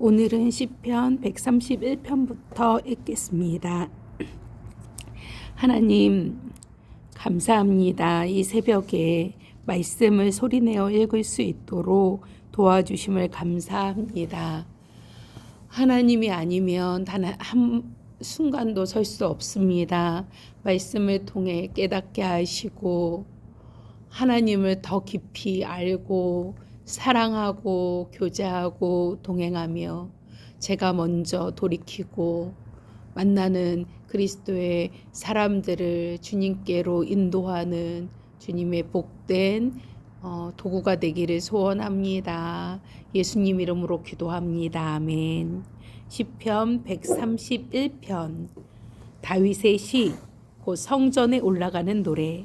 오늘은 시편 131편부터 읽겠습니다. 하나님 감사합니다. 이 새벽에 말씀을 소리내어 읽을 수 있도록 도와주심을 감사합니다. 하나님이 아니면 단 한 순간도 설 수 없습니다. 말씀을 통해 깨닫게 하시고 하나님을 더 깊이 알고 사랑하고 교제하고 동행하며 제가 먼저 돌이키고 만나는 그리스도의 사람들을 주님께로 인도하는 주님의 복된 어, 도구가 되기를 소원합니다. 예수님 이름으로 기도합니다. 아멘. 시편 131편 다윗의 시 곧 성전에 올라가는 노래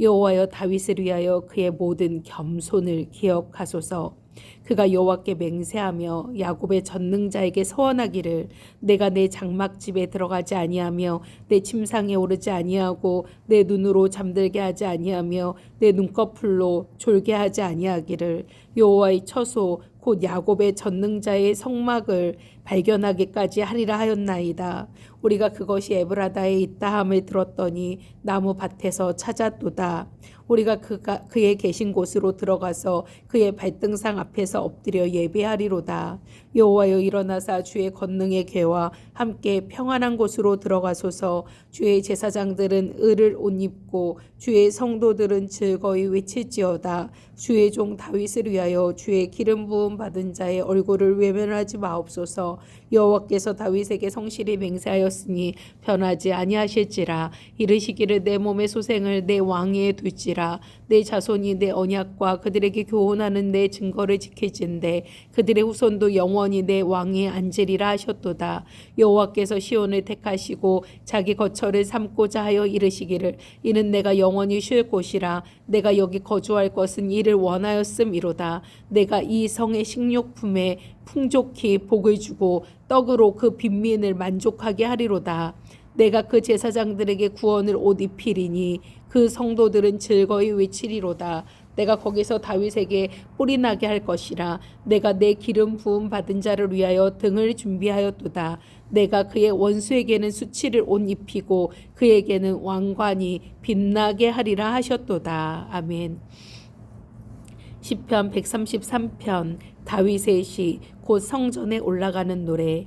여호와여 다윗을 위하여 그의 모든 겸손을 기억하소서. 그가 여호와께 맹세하며 야곱의 전능자에게 서원하기를 내가 내 장막집에 들어가지 아니하며 내 침상에 오르지 아니하고 내 눈으로 잠들게 하지 아니하며 내 눈꺼풀로 졸게 하지 아니하기를 여호와의 처소 곧 야곱의 전능자의 성막을 발견하기까지 하리라 하였나이다. 우리가 그것이 에브라다에 있다 함을 들었더니 나무 밭에서 찾았도다. 우리가 그가 그의 계신 곳으로 들어가서 그의 발등상 앞에서 엎드려 예배하리로다. 여호와여 일어나사 주의 권능의 괴와 함께 평안한 곳으로 들어가소서. 주의 제사장들은 을을 옷 입고 주의 성도들은 즐거이 외칠지어다. 주의 종 다윗을 위하여 주의 기름 부음 받은 자의 얼굴을 외면하지 마옵소서. 여호와께서 다윗에게 성실히 맹세하 였으니 변하지 아니하실지라. 이르시기를 내 몸의 소생을 내 왕위에 둘지라. 내 자손이 내 언약과 그들에게 교훈하는 내 증거를 지킬진대 그들의 후손도 영원히 내 왕위에 앉으리라 하셨도다. 여호와께서 시온을 택하시고 자기 거처를 삼고자 하여 이르시기를 이는 내가 영원히 쉴 곳이라 내가 여기 거주할 것은 이를 원하였음이로다. 내가 이 성의 식료품에 풍족히 복을 주고 떡으로 그 빈민을 만족하게 하리로다. 내가 그 제사장들에게 구원을 옷 입히리니 그 성도들은 즐거이 외치리로다. 내가 거기서 다윗에게 뿔이 나게 할 것이라. 내가 내 기름 부음 받은 자를 위하여 등을 준비하였도다. 내가 그의 원수에게는 수치를 옷 입히고 그에게는 왕관이 빛나게 하리라 하셨도다. 아멘. 시편 133편 다윗의 시 곧 성전에 올라가는 노래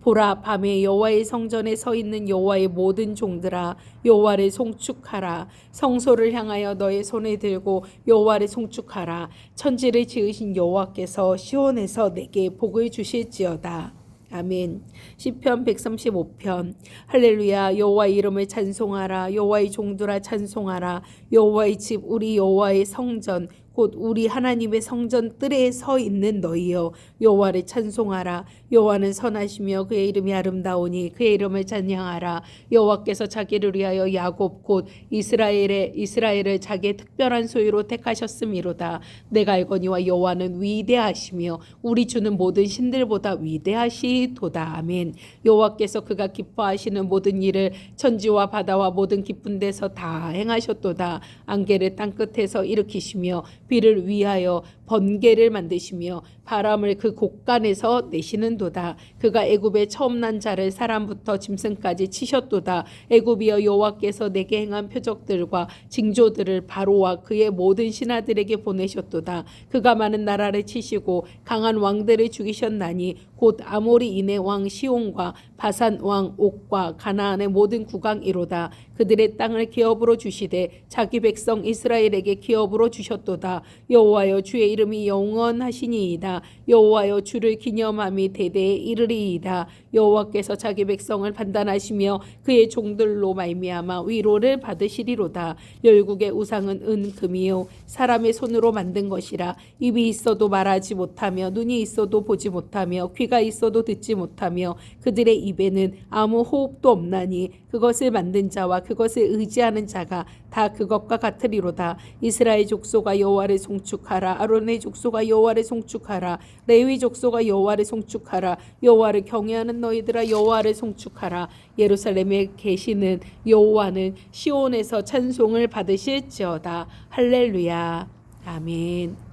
보라 밤에 여호와의 성전에 서 있는 여호와의 모든 종들아 여호와를 송축하라. 성소를 향하여 너의 손을 들고 여호와를 송축하라. 천지를 지으신 여호와께서 시온에서 내게 복을 주실지어다. 아멘. 시편 135편. 할렐루야. 여호와 이름을 찬송하라. 여호와의 종들아 찬송하라. 여호와의 집 우리 여호와의 성전 곧 우리 하나님의 성전 뜰에 서 있는 너희여 여호와를 찬송하라. 여호와는 선하시며 그의 이름이 아름다우니 그의 이름을 찬양하라. 여호와께서 자기를 위하여 야곱 곧 이스라엘의 이스라엘을 자기의 특별한 소유로 택하셨음이로다. 내가 알거니와 여호와는 위대하시며 우리 주는 모든 신들보다 위대하시도다. 아멘. 여호와께서 그가 기뻐하시는 모든 일을 천지와 바다와 모든 깊은 데서 다 행하셨도다. 안개를 땅 끝에서 일으키시며 비를 위하여 번개를 만드시며 바람을 그 곳간에서 내시는도다. 그가 애굽의 처음 난 자를 사람부터 짐승까지 치셨도다. 애굽이여 여호와께서 내게 행한 표적들과 징조들을 바로와 그의 모든 신하들에게 보내셨도다. 그가 많은 나라를 치시고 강한 왕들을 죽이셨나니 곧 아모리인의 왕 시온과 바산 왕 옥과 가나안의 모든 국왕이로다. 그들의 땅을 기업으로 주시되 자기 백성 이스라엘에게 기업으로 주셨도다. 여호와여 주의 이름이 영원하시니이다. 여호와여 주를 기념함이 대대에 이르리이다. 여호와께서 자기 백성을 판단하시며 그의 종들로 말미암아 위로를 받으시리로다. 열국의 우상은 은 금이요 사람의 손으로 만든 것이라 입이 있어도 말하지 못하며 눈이 있어도 보지 못하며 귀가 있어도 듣지 못하며 그들의 입에는 아무 호흡도 없나니 그것을 만든 자와 그것을 의지하는 자가 다 그것과 같으리로다. 이스라엘 족속아 여호와를 송축하라. 아론의 족속아 여호와를 송축하라. 레위 족속아 여호와를 송축하라. 여호와를 경외하는 너희들아 여호와를 송축하라. 예루살렘에 계시는 여호와는 시온에서 찬송을 받으실지어다. 할렐루야. 아멘.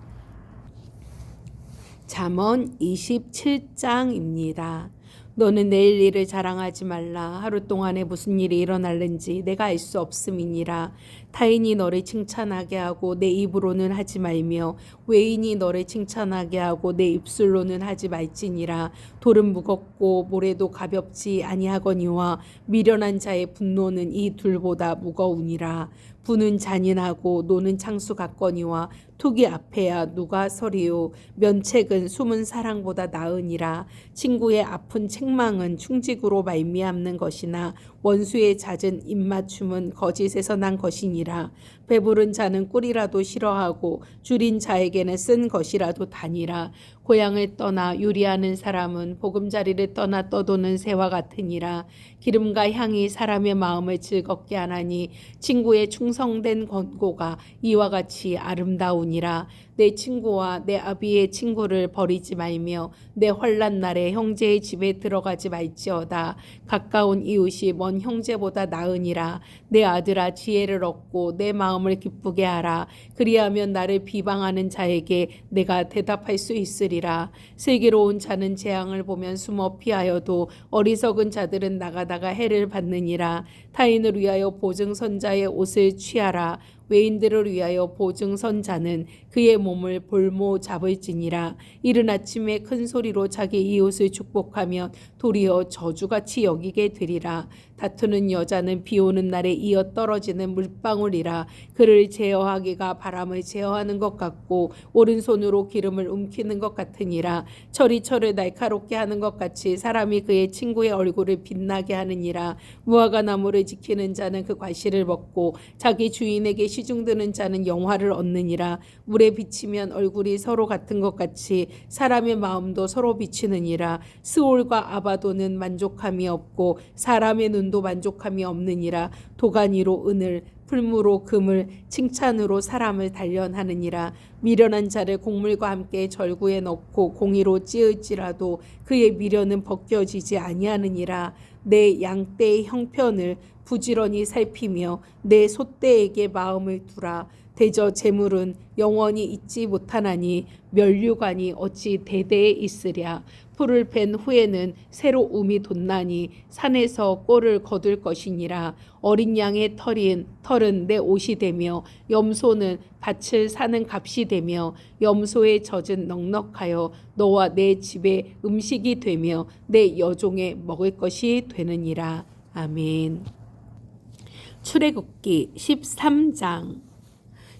잠언 27장입니다. 너는 내일 일을 자랑하지 말라. 하루 동안에 무슨 일이 일어날는지 내가 알 수 없음이니라. 타인이 너를 칭찬하게 하고 내 입으로는 하지 말며 외인이 너를 칭찬하게 하고 내 입술로는 하지 말지니라. 돌은 무겁고 모래도 가볍지 아니하거니와 미련한 자의 분노는 이 둘보다 무거우니라. 부는 잔인하고 노는 창수 같거니와 투기 앞에야 누가 서리요 면책은 숨은 사랑보다 나으니라 친구의 아픈 책망은 충직으로 말미암는 것이나 원수의 잦은 입맞춤은 거짓에서 난 것이니라 배부른 자는 꿀이라도 싫어하고 줄인 자에게 는 쓴 것이라도 다니라. 고향을 떠나 유리하는 사람은 보금자리를 떠나 떠도는 새와 같으니라. 기름과 향이 사람의 마음을 즐겁게 하나니 친구의 충성된 권고가 이와 같이 아름다우니라 내 친구와 내 아비의 친구를 버리지 말며 내 환란 날에 형제의 집에 들어가지 말지어다. 가까운 이웃이 먼 형제보다 나으니라. 내 아들아 지혜를 얻고 내 마음을 기쁘게 하라. 그리하면 나를 비방하는 자에게 내가 대답할 수 있으리라. 슬기로운 자는 재앙을 보면 숨어 피하여도 어리석은 자들은 나가다가 해를 받느니라. 타인을 위하여 보증선자의 옷을 취하라 외인들을 위하여 보증선 자는 그의 몸을 볼모 잡을지니라. 이른 아침에 큰 소리로 자기 이웃을 축복하면 도리어 저주같이 여기게 되리라 다투는 여자는 비 오는 날에 이어 떨어지는 물방울이라 그를 제어하기가 바람을 제어하는 것 같고 오른손으로 기름을 움키는 것 같으니라. 철이 철을 날카롭게 하는 것 같이 사람이 그의 친구의 얼굴을 빛나게 하느니라. 무화과 나무를 지키는 자는 그 과실을 먹고 자기 주인에게 시중드는 자는 영화를 얻느니라. 물에 비치면 얼굴이 서로 같은 것 같이 사람의 마음도 서로 비치느니라. 스올과 아바도는 만족함이 없고 사람의 눈도 만족함이 없느니라. 도가니로 은을 풀무로 금을 칭찬으로 사람을 단련하느니라. 미련한 자를 곡물과 함께 절구에 넣고 공의로 찌을지라도 그의 미련은 벗겨지지 아니하느니라. 내 양떼의 형편을 부지런히 살피며 내 소떼에게 마음을 두라 대저 재물은 영원히 잊지 못하나니 멸류관이 어찌 대대에 있으랴. 풀을 벤 후에는 새로 움이 돋나니 산에서 꼴을 거둘 것이니라. 어린 양의 털인 털은 내 옷이 되며 염소는 밭을 사는 값이 되며 염소의 젖은 넉넉하여 너와 내 집에 음식이 되며 내 여종의 먹을 것이 되느니라. 아멘. 출애굽기 13장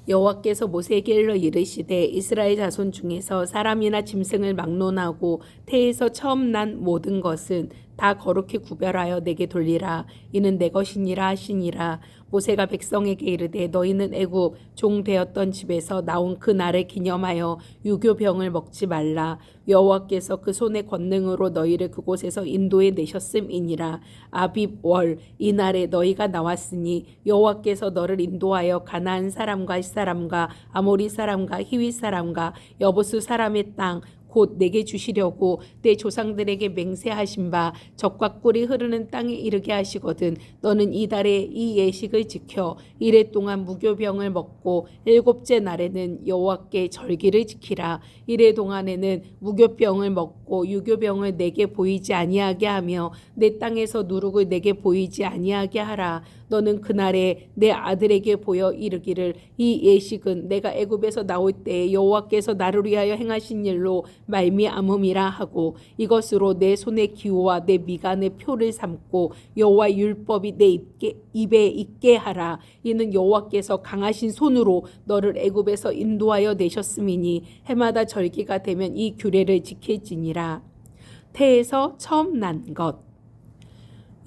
여호와께서 모세에게 일러 이르시되 이스라엘 자손 중에서 사람이나 짐승을 막론하고 태에서 처음 난 모든 것은 다 거룩히 구별하여 내게 돌리라. 이는 내 것이니라 하시니라. 모세가 백성에게 이르되 너희는 애굽 종 되었던 집에서 나온 그 날을 기념하여 유교병을 먹지 말라. 여호와께서 그 손의 권능으로 너희를 그곳에서 인도해 내셨음이니라. 아빕 월 이 날에 너희가 나왔으니 여호와께서 너를 인도하여 가나안 사람과 햇 사람과 아모리 사람과 히윗 사람과 여부수 사람의 땅 곧 내게 주시려고 내 조상들에게 맹세하신 바 적과 꿀이 흐르는 땅에 이르게 하시거든 너는 이달에 이 예식을 지켜 이래 동안 무교병을 먹고 일곱째 날에는 여호와께 절기를 지키라. 이래 동안에는 무교병을 먹고 유교병을 내게 보이지 아니하게 하며 내 땅에서 누룩을 내게 보이지 아니하게 하라. 너는 그날에 내 아들에게 보여 이르기를 이 예식은 내가 애굽에서 나올 때에 여호와께서 나를 위하여 행하신 일로 말미암음이라 하고 이것으로 내 손의 기호와 내 미간의 표를 삼고 여호와 율법이 내 입게, 입에 있게 하라. 이는 여호와께서 강하신 손으로 너를 애굽에서 인도하여 내셨음이니 해마다 절기가 되면 이 규례를 지킬지니라. 태에서 처음 난것.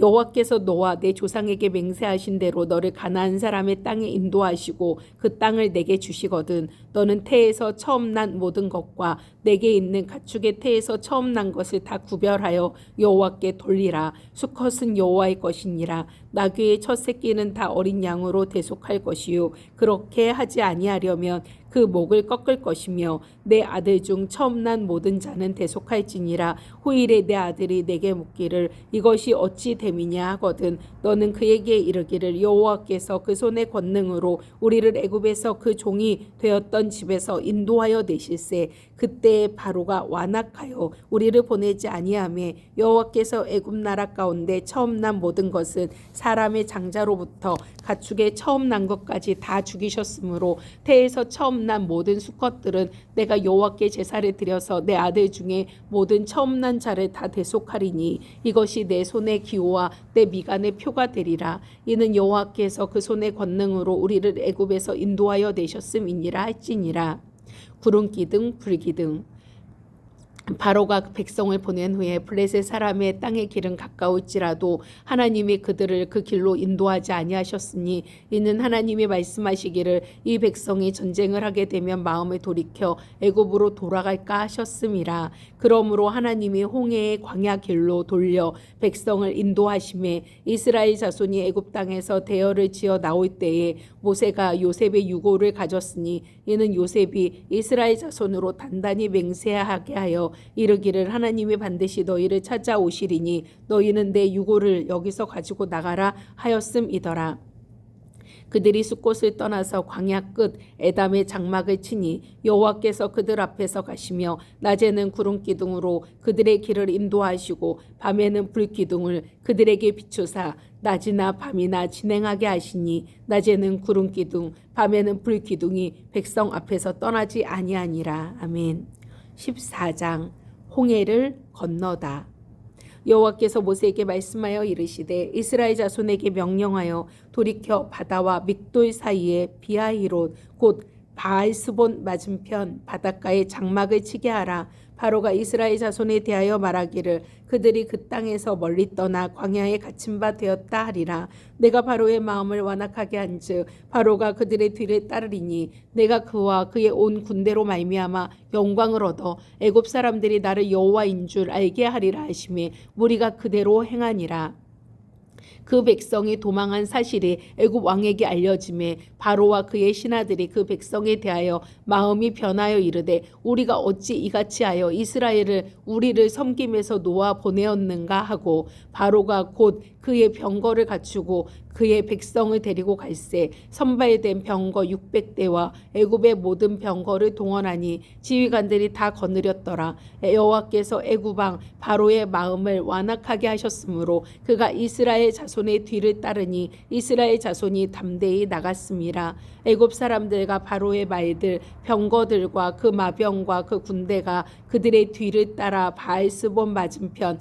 여호와께서 너와 내 조상에게 맹세하신 대로 너를 가나안 사람의 땅에 인도하시고 그 땅을 내게 주시거든 너는 태에서 처음 난 모든 것과 내게 있는 가축의 태에서 처음 난 것을 다 구별하여 여호와께 돌리라. 수컷은 여호와의 것이니라. 나귀의 첫 새끼는 다 어린 양으로 대속할 것이요. 그렇게 하지 아니하려면 그 목을 꺾을 것이며 내 아들 중 처음 난 모든 자는 대속할지니라. 후일에 내 아들이 내게 묻기를 이것이 어찌 됨이냐 하거든 너는 그에게 이르기를 여호와께서 그 손의 권능으로 우리를 애굽에서 그 종이 되었던 집에서 인도하여 내실세 그때 바로가 완악하여 우리를 보내지 아니하며 여호와께서 애굽 나라 가운데 처음 난 모든 것은 사람의 장자로부터 가축의 처음 난 것까지 다 죽이셨으므로 태에서 처음 난 모든 수컷들은 내가 여호와께 제사를 드려서 내 아들 중에 모든 처음 난 자를 다 대속하리니 이것이 내 손의 기호와 내 미간의 표가 되리라. 이는 여호와께서 그 손의 권능으로 우리를 애굽에서 인도하여 내셨음이니라 할지 니라 구름 기둥 불 기둥 바로가 그 백성을 보낸 후에 블레셋 사람의 땅의 길은 가까울지라도 하나님이 그들을 그 길로 인도하지 아니하셨으니 이는 하나님이 말씀하시기를 이 백성이 전쟁을 하게 되면 마음을 돌이켜 애굽으로 돌아갈까 하셨음이라. 그러므로 하나님이 홍해의 광야 길로 돌려 백성을 인도하심에 이스라엘 자손이 애굽 땅에서 대열을 지어 나올 때에 모세가 요셉의 유고를 가졌으니 이는 요셉이 이스라엘 자손으로 단단히 맹세하게 하여 이르기를 하나님이 반드시 너희를 찾아오시리니 너희는 내 유고를 여기서 가지고 나가라 하였음이더라. 그들이 숫곳을 떠나서 광야 끝 에담의 장막을 치니 여호와께서 그들 앞에서 가시며 낮에는 구름 기둥으로 그들의 길을 인도하시고 밤에는 불 기둥을 그들에게 비추사 낮이나 밤이나 진행하게 하시니 낮에는 구름 기둥 밤에는 불 기둥이 백성 앞에서 떠나지 아니하니라 아멘 14장 홍해를 건너다. 여호와께서 모세에게 말씀하여 이르시되 이스라엘 자손에게 명령하여 돌이켜 바다와 믹돌 사이에 비하이롯 곧 바알스본 맞은편 바닷가에 장막을 치게 하라. 바로가 이스라엘 자손에 대하여 말하기를 그들이 그 땅에서 멀리 떠나 광야에 갇힌 바 되었다 하리라. 내가 바로의 마음을 완악하게 한즉 바로가 그들의 뒤를 따르리니 내가 그와 그의 온 군대로 말미암아 영광을 얻어 애굽 사람들이 나를 여호와인 줄 알게 하리라 하심에 우리가 그대로 행하니라 그 백성이 도망한 사실이 애굽 왕에게 알려짐에 바로와 그의 신하들이 그 백성에 대하여 마음이 변하여 이르되 우리가 어찌 이같이 하여 이스라엘을 우리를 섬김에서 놓아 보내었는가 하고 바로가 곧 그의 병거를 갖추고 그의 백성을 데리고 갈새 선발된 병거 600대와 애굽의 모든 병거를 동원하니 지휘관들이 다 거느렸더라. 여호와께서 애굽 왕 바로의 마음을 완악하게 하셨으므로 그가 이스라엘 자손의 뒤를 따르니 이스라엘 자손이 담대히 나갔습니다. 애굽 사람들과 바로의 말들 병거들과 그 마병과 그 군대가 그들의 뒤를 따라 바알스본 맞은편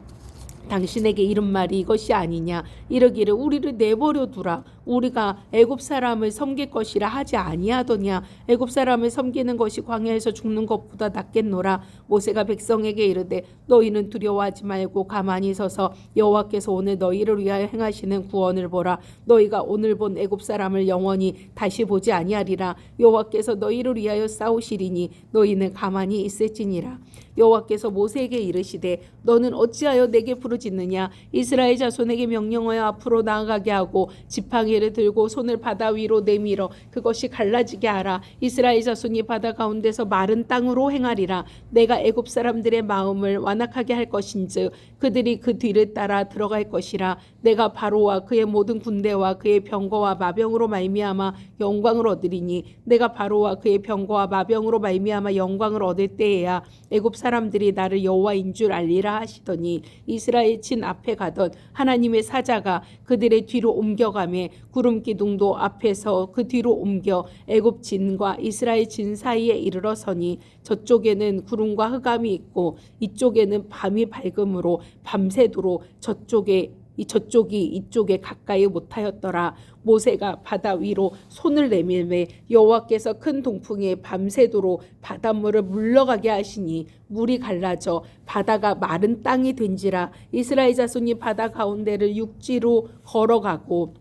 당신에게 이른 말이 이것이 아니냐. 이러기를 우리를 내버려 두라 우리가 애굽 사람을 섬길 것이라 하지 아니하더냐? 애굽 사람을 섬기는 것이 광야에서 죽는 것보다 낫겠노라? 모세가 백성에게 이르되 너희는 두려워하지 말고 가만히 서서 여호와께서 오늘 너희를 위하여 행하시는 구원을 보라. 너희가 오늘 본 애굽 사람을 영원히 다시 보지 아니하리라. 여호와께서 너희를 위하여 싸우시리니 너희는 가만히 있을지니라. 여호와께서 모세에게 이르시되 너는 어찌하여 내게 부르짖느냐? 이스라엘 자손에게 명령하여 앞으로 나아가게 하고 지팡이 를 들고 손을 바다 위로 내밀어 그것이 갈라지게 하라. 이스라엘 자손이 바다 가운데서 마른 땅으로 행하리라. 내가 애굽 사람들의 마음을 완악하게 할 것인즉 그들이 그 뒤를 따라 들어갈 것이라. 내가 바로와 그의 모든 군대와 그의 병거와 마병으로 말미암아 영광을 얻으리니 내가 바로와 그의 병거와 마병으로 말미암아 영광을 얻을 때에야 애굽 사람들이 나를 여호와인 줄 알리라 하시더니 이스라엘 친 앞에 가던 하나님의 사자가 그들의 뒤로 옮겨가매 구름 기둥도 앞에서 그 뒤로 옮겨 애굽 진과 이스라엘 진 사이에 이르러 서니 저쪽에는 구름과 흑암이 있고 이쪽에는 밤이 밝음으로 밤새도록 저쪽에 이 저쪽이 이쪽에 가까이 못하였더라. 모세가 바다 위로 손을 내밀매 여호와께서 큰 동풍에 밤새도록 바닷물을 물러가게 하시니 물이 갈라져 바다가 마른 땅이 된지라. 이스라엘 자손이 바다 가운데를 육지로 걸어가고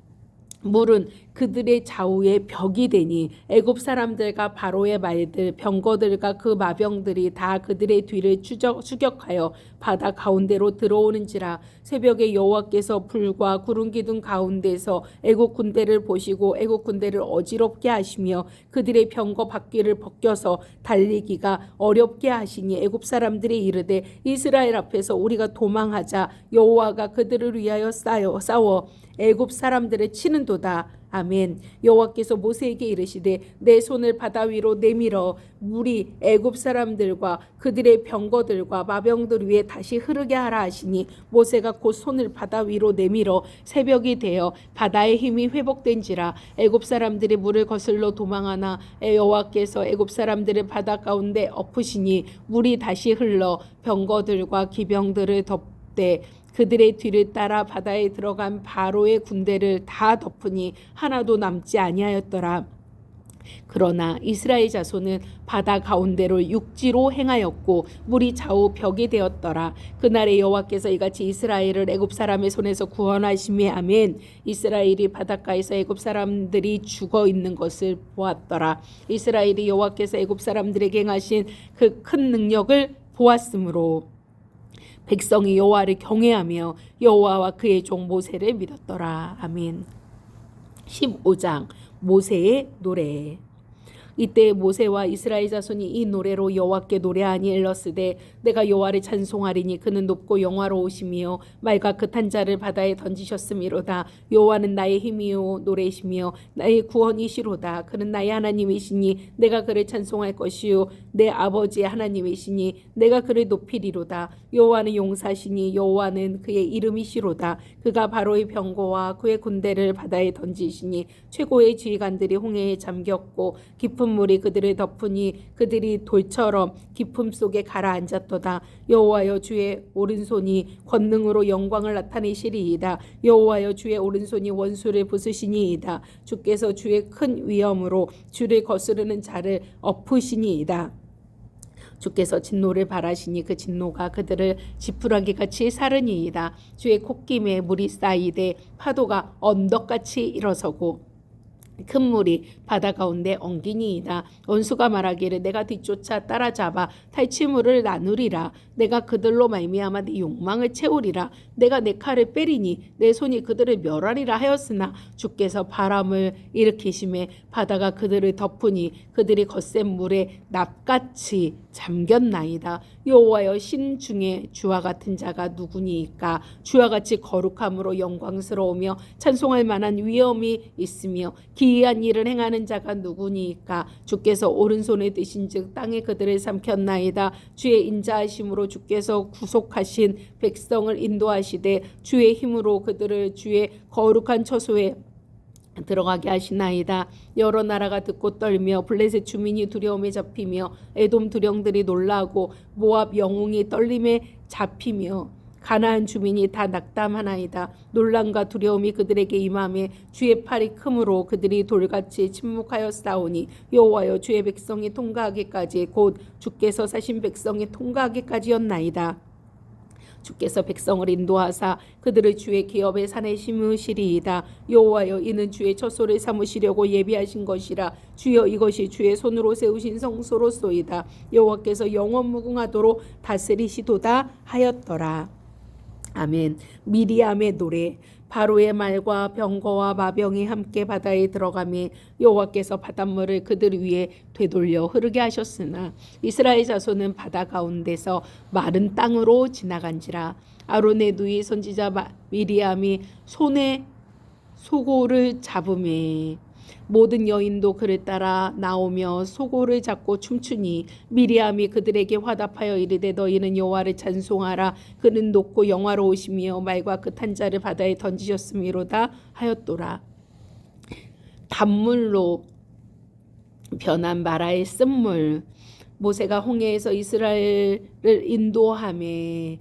물은 그들의 좌우에 벽이 되니 애굽 사람들과 바로의 말들 병거들과 그 마병들이 다 그들의 뒤를 추적, 추격하여 바다 가운데로 들어오는지라 새벽에 여호와께서 불과 구름 기둥 가운데서 애굽 군대를 보시고 애굽 군대를 어지럽게 하시며 그들의 병거 바퀴를 벗겨서 달리기가 어렵게 하시니 애굽 사람들이 이르되 이스라엘 앞에서 우리가 도망하자 여호와가 그들을 위하여 싸워 애굽 사람들을 치는도다. 아멘. 여호와께서 모세에게 이르시되 내 손을 바다 위로 내밀어 물이 애굽 사람들과 그들의 병거들과 마병들 위에 다시 흐르게 하라 하시니 모세가 곧 손을 바다 위로 내밀어 새벽이 되어 바다의 힘이 회복된지라 애굽 사람들이 물을 거슬러 도망하나 여호와께서 애굽 사람들을 바다 가운데 엎으시니 물이 다시 흘러 병거들과 기병들을 덮되 그들의 뒤를 따라 바다에 들어간 바로의 군대를 다 덮으니 하나도 남지 아니하였더라. 그러나 이스라엘 자손은 바다 가운데로 육지로 행하였고 물이 좌우 벽이 되었더라. 그날에 여호와께서 이같이 이스라엘을 애굽 사람의 손에서 구원하심에 아멘. 이스라엘이 바닷가에서 애굽 사람들이 죽어 있는 것을 보았더라. 이스라엘이 여호와께서 애굽 사람들에게 행하신 그 큰 능력을 보았으므로 백성이 여호와를 경외하며 여호와와 그의 종 모세를 믿었더라. 아멘. 15장 모세의 노래 이때 모세와 이스라엘 자손이 이 노래로 여호와께 노래하니 일렀으되 내가 여호와를 찬송하리니 그는 높고 영화로우시며 말과 그탄 자를 바다에 던지셨음이로다. 여호와는 나의 힘이요 노래시며 나의 구원이시로다. 그는 나의 하나님이시니 내가 그를 찬송할 것이요 내 아버지의 하나님이시니 내가 그를 높이리로다. 여호와는 용사시니 여호와는 그의 이름이시로다. 그가 바로의 병거와 그의 군대를 바다에 던지시니 최고의 지휘관들이 홍해에 잠겼고 깊은 물이 그들을 덮으니 그들이 돌처럼 깊음 속에 가라앉았 도다. 여호와여 주의 오른손이 권능으로 영광을 나타내시리이다. 여호와여 주의 오른손이 원수를 부수시니이다. 주께서 주의 큰 위엄으로 주를 거스르는 자를 엎으시니이다. 주께서 진노를 바라시니 그 진노가 그들을 지푸라기 같이 사르니이다. 주의 콧김에 물이 쌓이되 파도가 언덕같이 일어서고 큰 물이 바다 가운데 엉기니이다. 원수가 말하기를 내가 뒤쫓아 따라잡아 탈취물을 나누리라. 내가 그들로 말미암아 네 욕망을 채우리라. 내가 내 칼을 빼리니 내 손이 그들을 멸하리라 하였으나 주께서 바람을 일으키심에 바다가 그들을 덮으니 그들이 거센 물에 납같이 잠겼나이다. 여호와여 신 중에 주와 같은 자가 누구니이까 주와 같이 거룩함으로 영광스러우며 찬송할 만한 위엄이 있으며 기이한 일을 행하는 자가 누구니이까 주께서 오른손에 드신즉 땅에 그들을 삼켰나이다. 주의 인자하심으로 주께서 구속하신 백성을 인도하시되 주의 힘으로 그들을 주의 거룩한 처소에 들어가게 하시나이다. 여러 나라가 듣고 떨며 블레셋 주민이 두려움에 잡히며 에돔 두령들이 놀라고 모압 영웅이 떨림에 잡히며 가나안 주민이 다 낙담하나이다. 논란과 두려움이 그들에게 임함에 주의 팔이 크므로 그들이 돌같이 침묵하여 싸우니 여호와여 주의 백성이 통과하기까지 곧 주께서 사신 백성이 통과하기까지였나이다. 주께서 백성을 인도하사 그들을 주의 기업의 산에 심으시리이다. 여호와여 이는 주의 처소를 삼으시려고 예비하신 것이라. 주여 이것이 주의 손으로 세우신 성소로소이다. 여호와께서 영원 무궁하도록 다스리시도다 하였더라. 아멘. 미리암의 노래 바로의 말과 병거와 마병이 함께 바다에 들어가매 여호와께서 바닷물을 그들 위에 되돌려 흐르게 하셨으나 이스라엘 자손은 바다 가운데서 마른 땅으로 지나간지라 아론의 누이 선지자 마- 미리암이 손에 소고를 잡음에 모든 여인도 그를 따라 나오며 소고를 잡고 춤추니 미리암이 그들에게 화답하여 이르되 너희는 여호와를 찬송하라. 그는 높고 영화로우시며 말과 끝한 자를 바다에 던지셨음이로다 하였도라. 단물로 변한 마라의 쓴물 모세가 홍해에서 이스라엘을 인도함에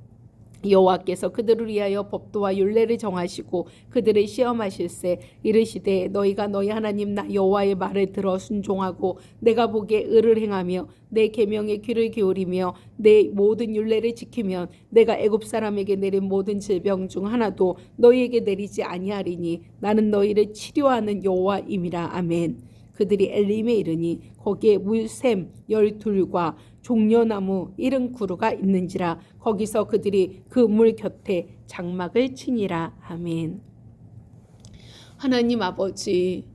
여호와께서 그들을 위하여 법도와 율례를 정하시고 그들을 시험하실세 이르시되 너희가 너희 하나님 나 여호와의 말을 들어 순종하고 내가 보기에 의를 행하며 내 계명에 귀를 기울이며 내 모든 율례를 지키면 내가 애굽 사람에게 내린 모든 질병 중 하나도 너희에게 내리지 아니하리니 나는 너희를 치료하는 여호와임이라 아멘. 그들이 엘림에 이르니 거기에 물샘 열둘과 종려나무 이른 구루가 있는지라 거기서 그들이 그 물 곁에 장막을 치니라 아멘. 하나님 아버지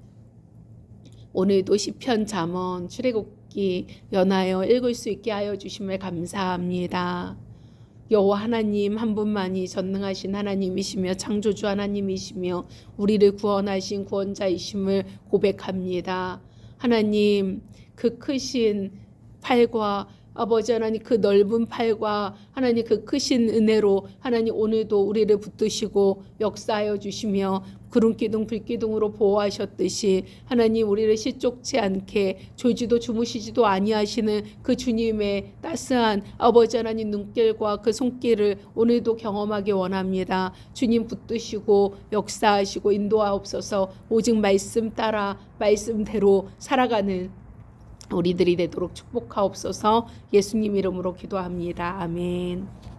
오늘도 시편 잠언 출애굽기 연하여 읽을 수 있게 하여 주심을 감사합니다. 여호와 하나님 한 분만이 전능하신 하나님이시며 창조주 하나님이시며 우리를 구원하신 구원자이심을 고백합니다. 하나님 그 크신 팔과 아버지 하나님 그 넓은 팔과 하나님 그 크신 은혜로 하나님 오늘도 우리를 붙드시고 역사하여 주시며 구름 기둥 불 기둥으로 보호하셨듯이 하나님 우리를 시쪽지 않게 조지도 주무시지도 아니하시는 그 주님의 따스한 아버지 하나님 눈길과 그 손길을 오늘도 경험하기 원합니다. 주님 붙드시고 역사하시고 인도하옵소서 오직 말씀 따라 말씀대로 살아가는 우리들이 되도록 축복하옵소서 예수님 이름으로 기도합니다. 아멘.